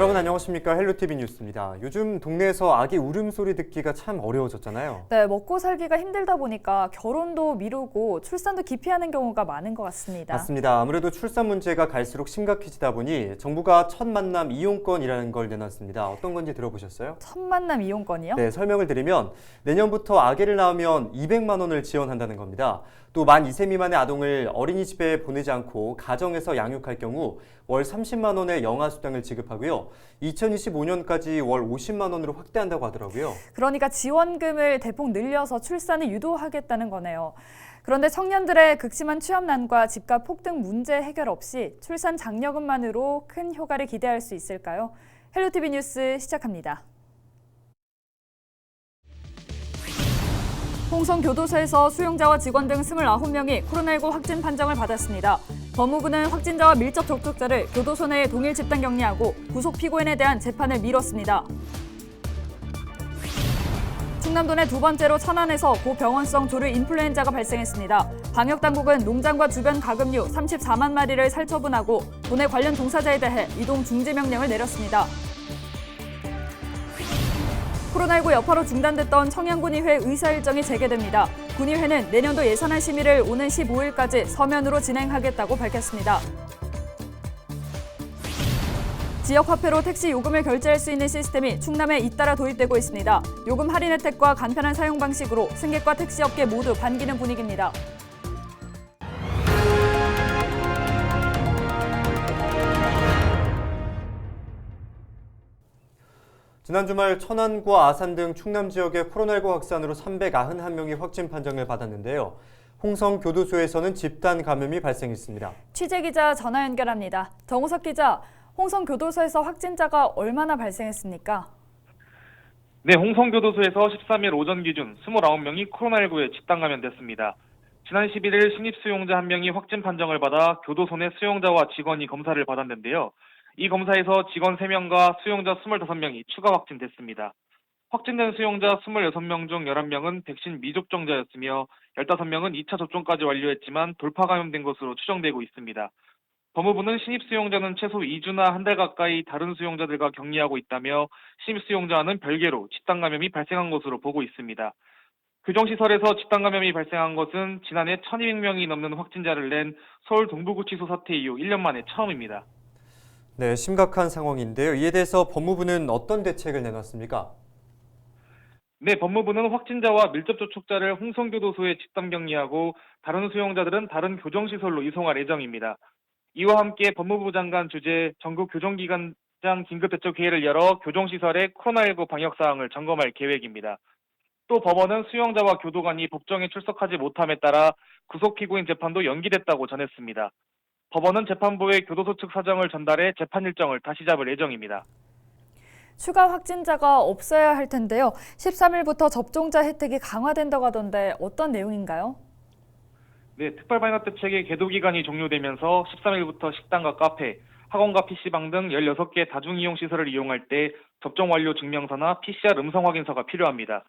여러분 안녕하십니까 헬로티비 뉴스입니다. 요즘 동네에서 아기 울음소리 듣기가 참 어려워졌잖아요. 네, 먹고 살기가 힘들다 보니까 결혼도 미루고 출산도 기피하는 경우가 많은 것 같습니다. 맞습니다. 아무래도 출산 문제가 갈수록 심각해지다 보니 정부가 첫 만남 이용권이라는 걸 내놨습니다. 어떤 건지 들어보셨어요? 첫 만남 이용권이요? 네, 설명을 드리면 내년부터 아기를 낳으면 200만 원을 지원한다는 겁니다. 또 만 2세 미만의 아동을 어린이집에 보내지 않고 가정에서 양육할 경우 월 30만 원의 영아 수당을 지급하고요. 2025년까지 월 50만 원으로 확대한다고 하더라고요. 그러니까 지원금을 대폭 늘려서 출산을 유도하겠다는 거네요. 그런데 청년들의 극심한 취업난과 집값 폭등 문제 해결 없이 출산 장려금만으로 큰 효과를 기대할 수 있을까요? 헬로티비 뉴스 시작합니다. 홍성교도소에서 수용자와 직원 등 29명이 코로나19 확진 판정을 받았습니다. 법무부는 확진자와 밀접 접촉자를 교도소 내에 동일 집단 격리하고 구속 피고인에 대한 재판을 미뤘습니다. 충남도 내 두 번째로 천안에서 고병원성 조류 인플루엔자가 발생했습니다. 방역 당국은 농장과 주변 가금류 34만 마리를 살처분하고 도내 관련 종사자에 대해 이동 중지 명령을 내렸습니다. 코로나19 여파로 중단됐던 청양군의회 의사 일정이 재개됩니다. 군의회는 내년도 예산안 심의를 오는 15일까지 서면으로 진행하겠다고 밝혔습니다. 지역 화폐로 택시 요금을 결제할 수 있는 시스템이 충남에 잇따라 도입되고 있습니다. 요금 할인 혜택과 간편한 사용 방식으로 승객과 택시업계 모두 반기는 분위기입니다. 지난 주말 천안과 아산 등 충남 지역의 코로나19 확산으로 391명이 확진 판정을 받았는데요. 홍성 교도소에서는 집단 감염이 발생했습니다. 취재 기자 전화 연결합니다. 정우석 기자, 홍성 교도소에서 확진자가 얼마나 발생했습니까? 네, 홍성교도소에서 13일 오전 기준 29명이 코로나19에 집단 감염됐습니다. 지난 11일 신입 수용자 한 명이 확진 판정을 받아 교도소 내 수용자와 직원이 검사를 받았는데요. 이 검사에서 직원 3명과 수용자 25명이 추가 확진됐습니다. 확진된 수용자 26명 중 11명은 백신 미접종자였으며 15명은 2차 접종까지 완료했지만 돌파 감염된 것으로 추정되고 있습니다. 법무부는 신입 수용자는 최소 2주나 한 달 가까이 다른 수용자들과 격리하고 있다며 신입 수용자와는 별개로 집단 감염이 발생한 것으로 보고 있습니다. 교정시설에서 집단 감염이 발생한 것은 지난해 1,200명이 넘는 확진자를 낸 서울 동부구치소 사태 이후 1년 만에 처음입니다. 네, 심각한 상황인데요. 이에 대해서 법무부는 어떤 대책을 내놨습니까? 네, 법무부는 확진자와 밀접 접촉자를 홍성교도소에 집단 격리하고 다른 수용자들은 다른 교정시설로 이송할 예정입니다. 이와 함께 법무부 장관 주재 전국 교정기관장 긴급대책회의를 열어 교정시설의 코로나19 방역 사항을 점검할 계획입니다. 또 법원은 수용자와 교도관이 법정에 출석하지 못함에 따라 구속 피고인 재판도 연기됐다고 전했습니다. 법원은 재판부에 교도소 측 사정을 전달해 재판 일정을 다시 잡을 예정입니다. 추가 확진자가 없어야 할 텐데요. 13일부터 접종자 혜택이 강화된다고 하던데 어떤 내용인가요? 네, 특별방역 대책의 계도 기간이 종료되면서 13일부터 식당과 카페, 학원과 PC방 등 16개 다중이용 시설을 이용할 때 접종 완료 증명서나 PCR 음성 확인서가 필요합니다.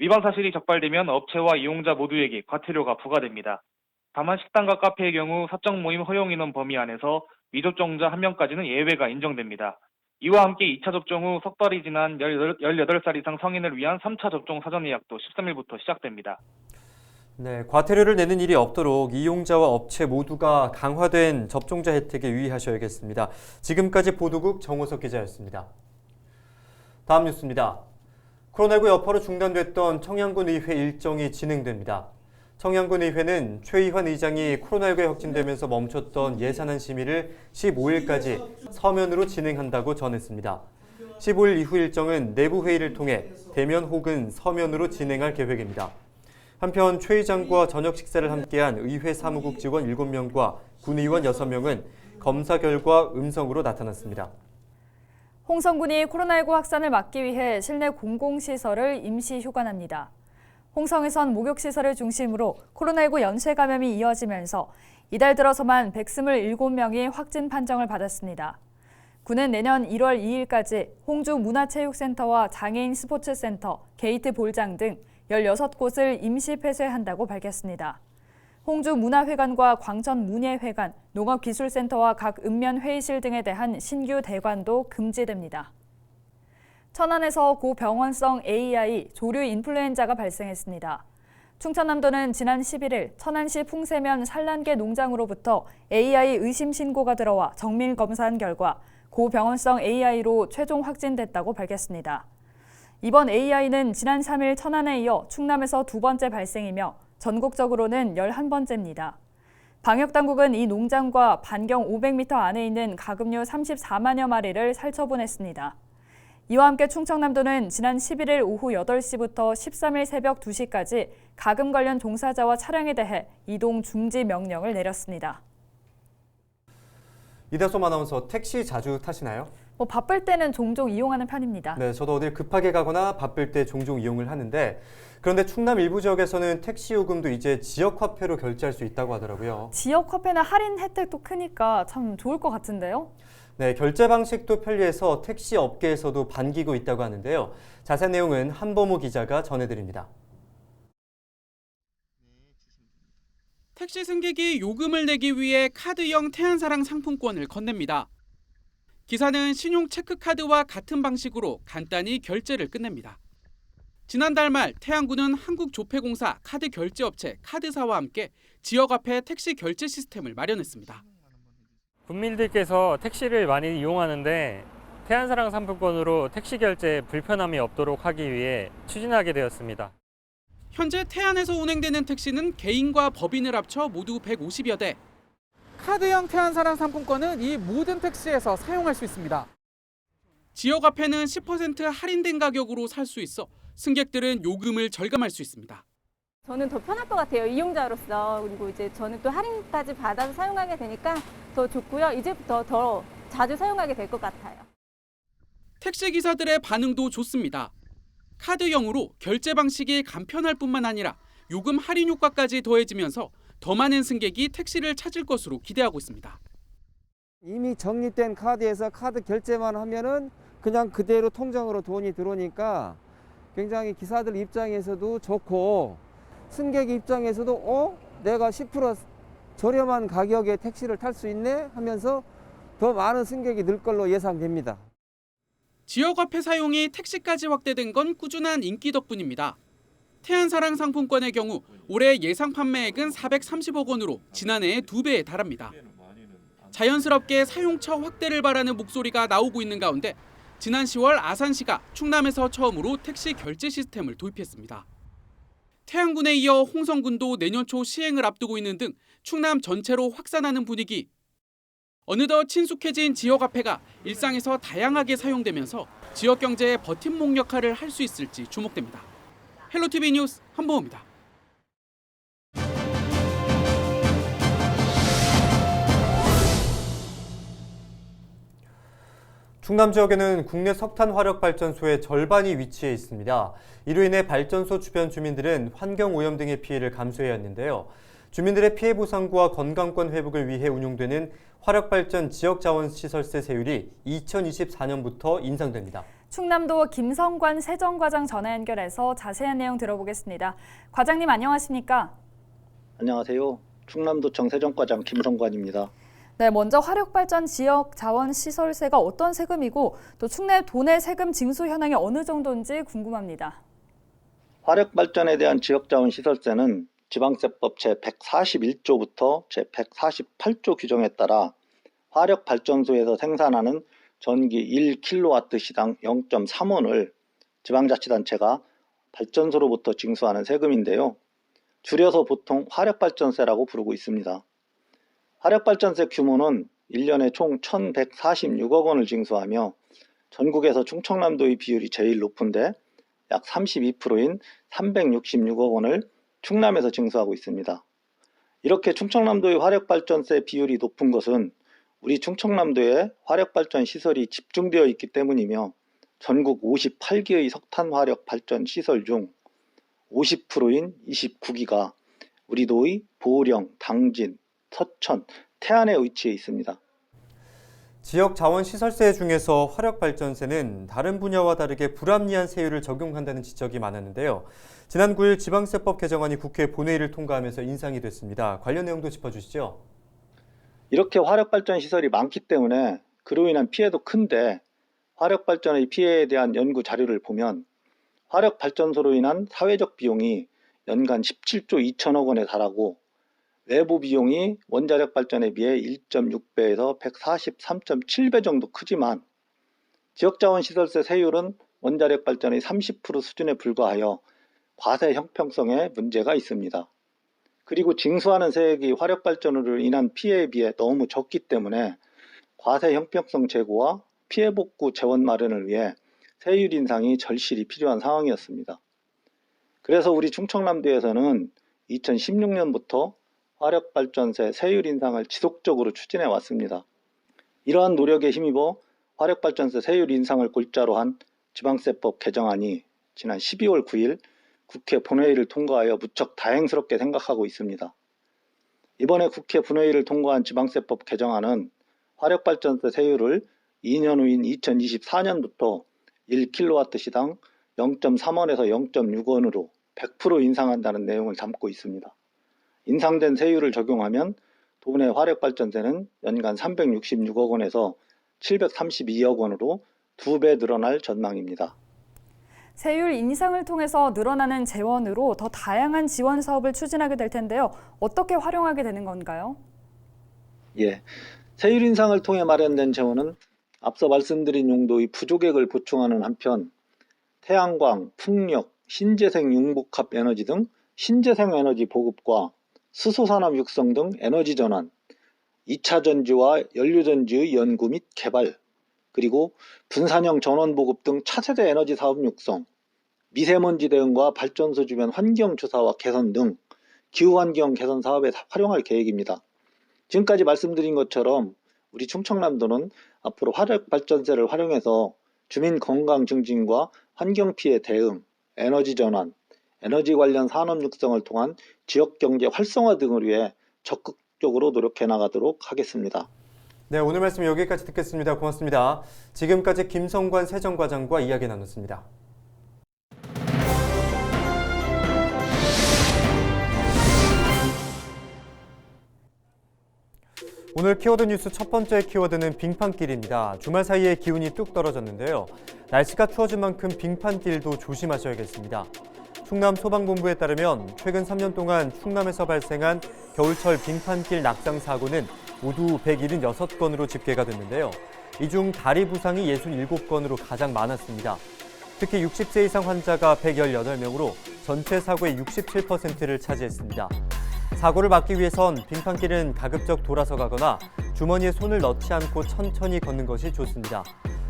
위반 사실이 적발되면 업체와 이용자 모두에게 과태료가 부과됩니다. 다만 식당과 카페의 경우 사적 모임 허용 인원 범위 안에서 미접종자 1명까지는 예외가 인정됩니다. 이와 함께 2차 접종 후 석 달이 지난 18살 이상 성인을 위한 3차 접종 사전 예약도 13일부터 시작됩니다. 네, 과태료를 내는 일이 없도록 이용자와 업체 모두가 강화된 접종자 혜택에 유의하셔야겠습니다. 지금까지 보도국 정호석 기자였습니다. 다음 뉴스입니다. 코로나19 여파로 중단됐던 청양군 의회 일정이 진행됩니다. 청양군 의회는 최희환 의장이 코로나19에 확진되면서 멈췄던 예산안 심의를 15일까지 서면으로 진행한다고 전했습니다. 15일 이후 일정은 내부 회의를 통해 대면 혹은 서면으로 진행할 계획입니다. 한편 최 의장과 저녁 식사를 함께한 의회 사무국 직원 7명과 군의원 6명은 검사 결과 음성으로 나타났습니다. 홍성군이 코로나19 확산을 막기 위해 실내 공공시설을 임시 휴관합니다. 홍성에선 목욕시설을 중심으로 코로나19 연쇄 감염이 이어지면서 이달 들어서만 127명이 확진 판정을 받았습니다. 군은 내년 1월 2일까지 홍주 문화체육센터와 장애인 스포츠센터, 게이트 볼장 등 16곳을 임시 폐쇄한다고 밝혔습니다. 홍주 문화회관과 광천 문예회관, 농업기술센터와 각 읍면 회의실 등에 대한 신규 대관도 금지됩니다. 천안에서 고병원성 AI 조류 인플루엔자가 발생했습니다. 충청남도는 지난 11일 천안시 풍세면 산란계 농장으로부터 AI 의심 신고가 들어와 정밀 검사한 결과 고병원성 AI로 최종 확진됐다고 밝혔습니다. 이번 AI는 지난 3일 천안에 이어 충남에서 두 번째 발생이며 전국적으로는 11번째입니다. 방역당국은 이 농장과 반경 500m 안에 있는 가금류 34만여 마리를 살처분했습니다. 이와 함께 충청남도는 지난 11일 오후 8시부터 13일 새벽 2시까지 가금 관련 종사자와 차량에 대해 이동 중지 명령을 내렸습니다. 이다솜 아나운서 택시 자주 타시나요? 뭐 바쁠 때는 종종 이용하는 편입니다. 네, 저도 어딜 급하게 가거나 바쁠 때 종종 이용을 하는데 그런데 충남 일부 지역에서는 택시 요금도 이제 지역 화폐로 결제할 수 있다고 하더라고요. 지역 화폐나 할인 혜택도 크니까 참 좋을 것 같은데요. 네, 결제 방식도 편리해서 택시 업계에서도 반기고 있다고 하는데요. 자세한 내용은 한범호 기자가 전해드립니다. 택시 승객이 요금을 내기 위해 카드형 태안사랑 상품권을 건넵니다. 기사는 신용 체크카드와 같은 방식으로 간단히 결제를 끝냅니다. 지난달 말 태안군은 한국조폐공사 카드 결제업체 카드사와 함께 지역화폐 택시 결제 시스템을 마련했습니다. 국민들께서 택시를 많이 이용하는데 태안사랑 상품권으로 택시 결제에 불편함이 없도록 하기 위해 추진하게 되었습니다. 현재 태안에서 운행되는 택시는 개인과 법인을 합쳐 모두 150여 대. 카드형 태안사랑 상품권은 이 모든 택시에서 사용할 수 있습니다. 지역화폐는 10% 할인된 가격으로 살 수 있어 승객들은 요금을 절감할 수 있습니다. 저는 더 편할 것 같아요. 이용자로서. 그리고 이제 저는 또 할인까지 받아서 사용하게 되니까 더 좋고요. 이제부터 더 자주 사용하게 될 것 같아요. 택시 기사들의 반응도 좋습니다. 카드형으로 결제 방식이 간편할 뿐만 아니라 요금 할인 효과까지 더해지면서 더 많은 승객이 택시를 찾을 것으로 기대하고 있습니다. 이미 적립된 카드에서 카드 결제만 하면은 그냥 그대로 통장으로 돈이 들어오니까 굉장히 기사들 입장에서도 좋고 승객 입장에서도 어 내가 10% 저렴한 가격에 택시를 탈 수 있네 하면서 더 많은 승객이 늘 걸로 예상됩니다. 지역 화폐 사용이 택시까지 확대된 건 꾸준한 인기 덕분입니다. 태안사랑 상품권의 경우 올해 예상 판매액은 430억 원으로 지난해의 두 배에 달합니다. 자연스럽게 사용처 확대를 바라는 목소리가 나오고 있는 가운데 지난 10월 아산시가 충남에서 처음으로 택시 결제 시스템을 도입했습니다. 태안군에 이어 홍성군도 내년 초 시행을 앞두고 있는 등 충남 전체로 확산하는 분위기. 어느덧 친숙해진 지역 화폐가 일상에서 다양하게 사용되면서 지역 경제의 버팀목 역할을 할 수 있을지 주목됩니다. 헬로티비 뉴스 한보호입니다. 충남 지역에는 국내 석탄 화력 발전소의 절반이 위치해 있습니다. 이로 인해 발전소 주변 주민들은 환경 오염 등의 피해를 감수해야 했는데요. 주민들의 피해 보상과 건강권 회복을 위해 운용되는 화력 발전 지역 자원 시설세 세율이 2024년부터 인상됩니다. 충남도 김성관 세정과장 전화 연결해서 자세한 내용 들어보겠습니다. 과장님 안녕하십니까? 안녕하세요. 충남도청 세정과장 김성관입니다. 네, 먼저 화력발전 지역 자원 시설세가 어떤 세금이고 또 충내 도내 세금 징수 현황이 어느 정도인지 궁금합니다. 화력 발전에 대한 지역자원 시설세는 지방세법 제 141조부터 제 148조 규정에 따라 화력 발전소에서 생산하는 전기 1kW 시당 0.3원을 지방자치단체가 발전소로부터 징수하는 세금인데요. 줄여서 보통 화력발전세라고 부르고 있습니다. 화력발전세 규모는 1년에 총 1,146억 원을 징수하며 전국에서 충청남도의 비율이 제일 높은데 약 32%인 366억 원을 충남에서 징수하고 있습니다. 이렇게 충청남도의 화력발전세 비율이 높은 것은 우리 충청남도에 화력발전 시설이 집중되어 있기 때문이며 전국 58개의 석탄 화력 발전 시설 중 50%인 29기가 우리 도의 보령, 당진, 서천, 태안에 위치해 있습니다. 지역 자원 시설세 중에서 화력 발전세는 다른 분야와 다르게 불합리한 세율을 적용한다는 지적이 많았는데요. 지난 9일 지방세법 개정안이 국회 본회의를 통과하면서 인상이 됐습니다. 관련 내용도 짚어주시죠. 이렇게 화력 발전 시설이 많기 때문에 그로 인한 피해도 큰데 화력 발전의 피해에 대한 연구 자료를 보면 화력 발전소로 인한 사회적 비용이 연간 17조 2천억 원에 달하고 외부 비용이 원자력 발전에 비해 1.6배에서 143.7배 정도 크지만 지역자원 시설세 세율은 원자력 발전의 30% 수준에 불과하여 과세 형평성에 문제가 있습니다. 그리고 징수하는 세액이 화력 발전으로 인한 피해에 비해 너무 적기 때문에 과세 형평성 제고와 피해 복구 재원 마련을 위해 세율 인상이 절실히 필요한 상황이었습니다. 그래서 우리 충청남도에서는 2016년부터 화력 발전세 세율 인상을 지속적으로 추진해 왔습니다. 이러한 노력에 힘입어 화력 발전세 세율 인상을 골자로 한 지방세법 개정안이 지난 12월 9일 국회 본회의를 통과하여 무척 다행스럽게 생각하고 있습니다. 이번에 국회 본회의를 통과한 지방세법 개정안은 화력발전세 세율을 2년 후인 2024년부터 1kW시당 0.3원에서 0.6원으로 100% 인상한다는 내용을 담고 있습니다. 인상된 세율을 적용하면 도내 화력발전세는 연간 366억 원에서 732억 원으로 두 배 늘어날 전망입니다. 세율 인상을 통해서 늘어나는 재원으로 더 다양한 지원 사업을 추진하게 될 텐데요. 어떻게 활용하게 되는 건가요? 예. 세율 인상을 통해 마련된 재원은 앞서 말씀드린 용도의 부족액을 보충하는 한편 태양광, 풍력, 신재생 융복합 에너지 등 신재생 에너지 보급과 수소산업 육성 등 에너지 전환, 2차 전지와 연료 전지의 연구 및 개발, 그리고 분산형 전원 보급 등 차세대 에너지 사업 육성, 미세먼지 대응과 발전소 주변 환경 조사와 개선 등 기후 환경 개선 사업에 활용할 계획입니다. 지금까지 말씀드린 것처럼 우리 충청남도는 앞으로 화력 발전세를 활용해서 주민 건강 증진과 환경 피해 대응, 에너지 전환, 에너지 관련 산업 육성을 통한 지역 경제 활성화 등을 위해 적극적으로 노력해 나가도록 하겠습니다. 네, 오늘 말씀 여기까지 듣겠습니다. 고맙습니다. 지금까지 김성관 세정과장과 이야기 나눴습니다. 오늘 키워드 뉴스 첫 번째 키워드는 빙판길입니다. 주말 사이에 기온이 뚝 떨어졌는데요. 날씨가 추워진 만큼 빙판길도 조심하셔야겠습니다. 충남 소방본부에 따르면 최근 3년 동안 충남에서 발생한 겨울철 빙판길 낙상 사고는 모두 176건으로 집계가 됐는데요. 이 중 다리 부상이 67건으로 가장 많았습니다. 특히 60세 이상 환자가 118명으로 전체 사고의 67%를 차지했습니다. 사고를 막기 위해선 빙판길은 가급적 돌아서 가거나 주머니에 손을 넣지 않고 천천히 걷는 것이 좋습니다.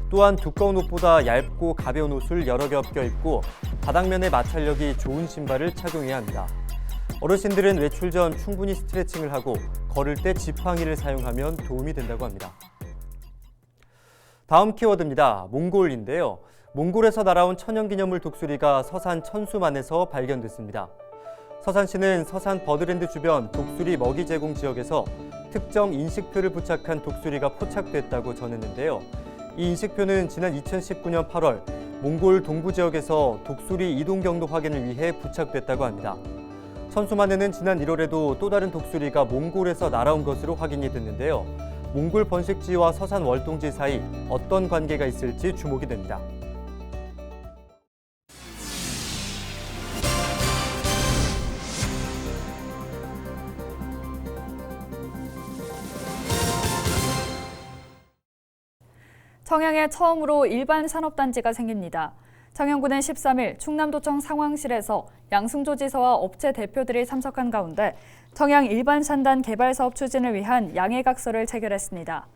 또한 두꺼운 옷보다 얇고 가벼운 옷을 여러 겹 껴입고 바닥면의 마찰력이 좋은 신발을 착용해야 합니다. 어르신들은 외출 전 충분히 스트레칭을 하고 걸을 때 지팡이를 사용하면 도움이 된다고 합니다. 다음 키워드입니다. 몽골인데요. 몽골에서 날아온 천연기념물 독수리가 서산 천수만에서 발견됐습니다. 서산시는 서산 버드랜드 주변 독수리 먹이 제공 지역에서 특정 인식표를 부착한 독수리가 포착됐다고 전했는데요. 이 인식표는 지난 2019년 8월 몽골 동부 지역에서 독수리 이동 경로 확인을 위해 부착됐다고 합니다. 천수만에는 지난 1월에도 또 다른 독수리가 몽골에서 날아온 것으로 확인이 됐는데요. 몽골 번식지와 서산 월동지 사이 어떤 관계가 있을지 주목이 됩니다. 청양에 처음으로 일반 산업단지가 생깁니다. 청양군은 13일 충남도청 상황실에서 양승조 지사와 업체 대표들이 참석한 가운데 청양 일반 산단 개발 사업 추진을 위한 양해각서를 체결했습니다.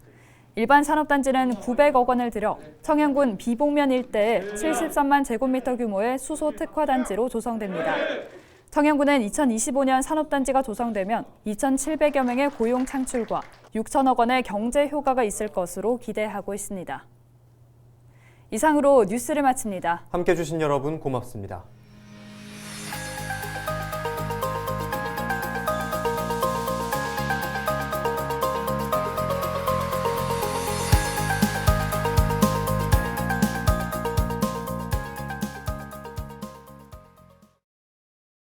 일반 산업단지는 900억 원을 들여 청양군 비봉면 일대에 73만 제곱미터 규모의 수소 특화단지로 조성됩니다. 청양군은 2025년 산업단지가 조성되면 2,700여 명의 고용 창출과 6천억 원의 경제 효과가 있을 것으로 기대하고 있습니다. 이상으로 뉴스를 마칩니다. 함께 해주신 여러분 고맙습니다.